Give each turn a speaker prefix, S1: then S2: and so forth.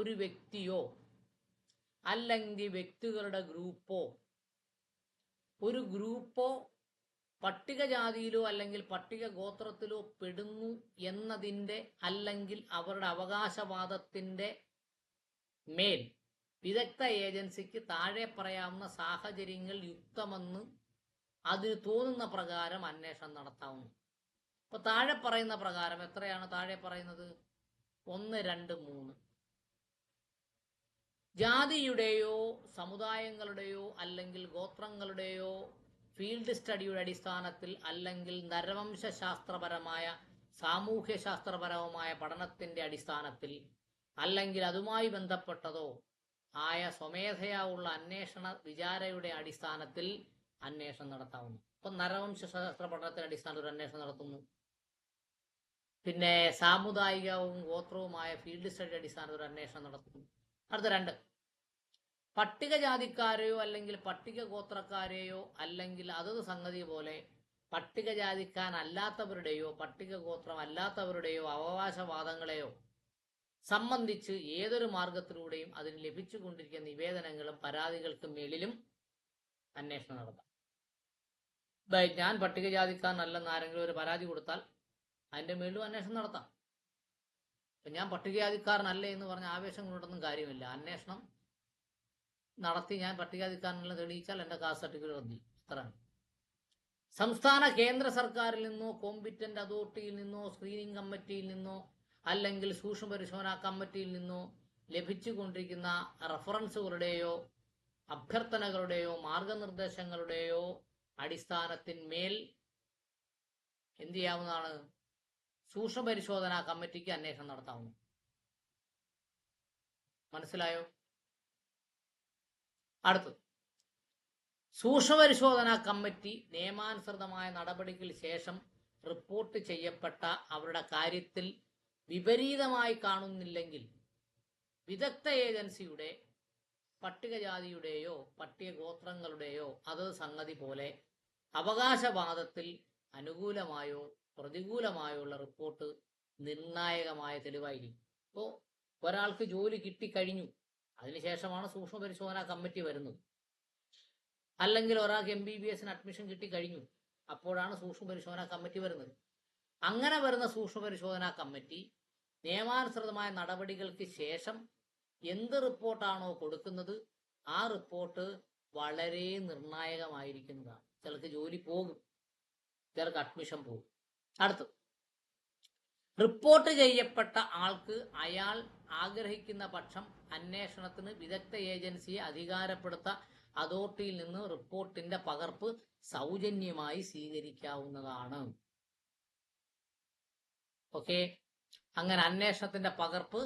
S1: ഒരു വ്യക്തിയോ അല്ലെങ്കിൽ വ്യക്തികളുടെ ഗ്രൂപ്പോ ഒരു ഗ്രൂപ്പോ പട്ടികജാതിയിലോ അല്ലെങ്കിൽ പട്ടിക ഗോത്രത്തിലോ പെടുന്നു എന്നതിന്റെ അല്ലെങ്കിൽ അവരുടെ അവകാശവാദത്തിന്റെ മേൽ വിദഗ്ധ ഏജൻസിക്ക് താഴെ പറയാവുന്ന സാഹചര്യങ്ങൾ യുക്തമെന്ന് അതിന് തോന്നുന്ന പ്രകാരം അന്വേഷണം നടത്താവുന്നു. അപ്പൊ താഴെ പറയുന്ന പ്രകാരം എത്രയാണ് താഴെ പറയുന്നത്? ഒന്ന് രണ്ട് മൂന്ന്. ജാതിയുടെയോ സമുദായങ്ങളുടെയോ അല്ലെങ്കിൽ ഗോത്രങ്ങളുടെയോ ഫീൽഡ് സ്റ്റഡിയുടെ അടിസ്ഥാനത്തിൽ അല്ലെങ്കിൽ നരവംശാസ്ത്രപരമായ സാമൂഹ്യശാസ്ത്രപരവുമായ പഠനത്തിന്റെ അടിസ്ഥാനത്തിൽ അല്ലെങ്കിൽ അതുമായി ബന്ധപ്പെട്ടതോ ആയ സ്വമേധയാ ഉള്ള അന്വേഷണ വിചാരയുടെ അടിസ്ഥാനത്തിൽ അന്വേഷണം നടത്താവുന്നു. ഇപ്പൊ നരവംശാസ്ത്ര പഠനത്തിന്റെ അടിസ്ഥാനത്തിൽ ഒരു അന്വേഷണം നടത്തുന്നു. പിന്നെ സാമുദായികവും ഗോത്രവുമായ ഫീൽഡ് സ്റ്റഡി അടിസ്ഥാനത്തിൽ ഒരു അന്വേഷണം നടത്തുന്നു. അടുത്ത രണ്ട്. പട്ടികജാതിക്കാരെയോ അല്ലെങ്കിൽ പട്ടിക ഗോത്രക്കാരെയോ അല്ലെങ്കിൽ അതത് സംഗതി പോലെ പട്ടികജാതിക്കാരല്ലാത്തവരുടെയോ പട്ടിക ഗോത്രം അല്ലാത്തവരുടെയോ അവകാശവാദങ്ങളെയോ സംബന്ധിച്ച് ഏതൊരു മാർഗത്തിലൂടെയും അതിന് ലഭിച്ചുകൊണ്ടിരിക്കുന്ന നിവേദനങ്ങളും പരാതികൾക്കും മേളിലും അന്വേഷണം നടത്താം. ഞാൻ പട്ടികജാതിക്കാരനല്ലെന്ന് ആരെങ്കിലും ഒരു പരാതി കൊടുത്താൽ അതിന്റെ മേളിലും അന്വേഷണം നടത്താം. ഞാൻ പട്ടികജാതിക്കാരനല്ല എന്ന് പറഞ്ഞ ആവേശം കൊണ്ടൊന്നും കാര്യമില്ല. അന്വേഷണം നടത്തി ഞാൻ പട്ടികജാതിക്കാരനെല്ലാം തെളിയിച്ചാൽ എന്റെ കാസ്റ്റ് സർട്ടിഫിക്കറ്റ് റദ്ദി അത്രയാണ് സംസ്ഥാന കേന്ദ്ര സർക്കാരിൽ നിന്നോ കോമ്പിറ്റന്റ് അതോറിറ്റിയിൽ നിന്നോ സ്ക്രീനിംഗ് കമ്മിറ്റിയിൽ നിന്നോ അല്ലെങ്കിൽ സൂക്ഷ്മ പരിശോധനാ കമ്മിറ്റിയിൽ നിന്നോ ലഭിച്ചുകൊണ്ടിരിക്കുന്ന റഫറൻസുകളുടെയോ അഭ്യർത്ഥനകളുടെയോ മാർഗനിർദ്ദേശങ്ങളുടെയോ അടിസ്ഥാനത്തിന്മേൽ എന്ത് ചെയ്യാവുന്നതാണ്? സൂക്ഷ്മ പരിശോധനാ കമ്മിറ്റിക്ക് അന്വേഷണം നടത്താവുന്നു. മനസ്സിലായോ? അടുത്തത്. സൂക്ഷ്മ പരിശോധനാ കമ്മിറ്റി നിയമാനുസൃതമായ നടപടിക്ക് ശേഷം റിപ്പോർട്ട് ചെയ്യപ്പെട്ട അവരുടെ കാര്യത്തിൽ വിപരീതമായി കാണുന്നില്ലെങ്കിൽ വിദഗ്ധ ഏജൻസിയുടെ പട്ടികജാതിയുടെയോ പട്ടിക ഗോത്രങ്ങളുടെയോ അതത് സംഗതി പോലെ അവകാശവാദത്തിൽ അനുകൂലമായോ പ്രതികൂലമായോ ഉള്ള റിപ്പോർട്ട് നിർണായകമായ തെളിവായിരിക്കും. ഇപ്പോൾ ഒരാൾക്ക് ജോലി കിട്ടിക്കഴിഞ്ഞു. അതിനുശേഷമാണ് സൂക്ഷ്മ പരിശോധനാ കമ്മിറ്റി വരുന്നത്. അല്ലെങ്കിൽ ഒരാൾക്ക് എം ബി ബി എസിന് അഡ്മിഷൻ കിട്ടി കഴിഞ്ഞു. അപ്പോഴാണ് സൂക്ഷ്മ പരിശോധനാ കമ്മിറ്റി വരുന്നത്. അങ്ങനെ വരുന്ന സൂക്ഷ്മ പരിശോധനാ കമ്മിറ്റി നിയമാനുസൃതമായ നടപടികൾക്ക് ശേഷം എന്ത് റിപ്പോർട്ടാണോ കൊടുക്കുന്നത് ആ റിപ്പോർട്ട് വളരെ നിർണായകമായിരിക്കുന്നതാണ്. ചിലർക്ക് ജോലി പോകും. ചിലർക്ക് അഡ്മിഷൻ പോകും. അടുത്തത്. റിപ്പോർട്ട് ചെയ്യപ്പെട്ട ആൾക്ക് അയാൾ ആഗ്രഹിക്കുന്ന പക്ഷം അന്വേഷണത്തിന് വിദഗ്ധ ഏജൻസിയെ അധികാരപ്പെടുത്ത അതോറിറ്റിയിൽ നിന്ന് റിപ്പോർട്ടിന്റെ പകർപ്പ് സൗജന്യമായി സ്വീകരിക്കാവുന്നതാണ്. ഓക്കെ? അങ്ങനെ അന്വേഷണത്തിന്റെ പകർപ്പ്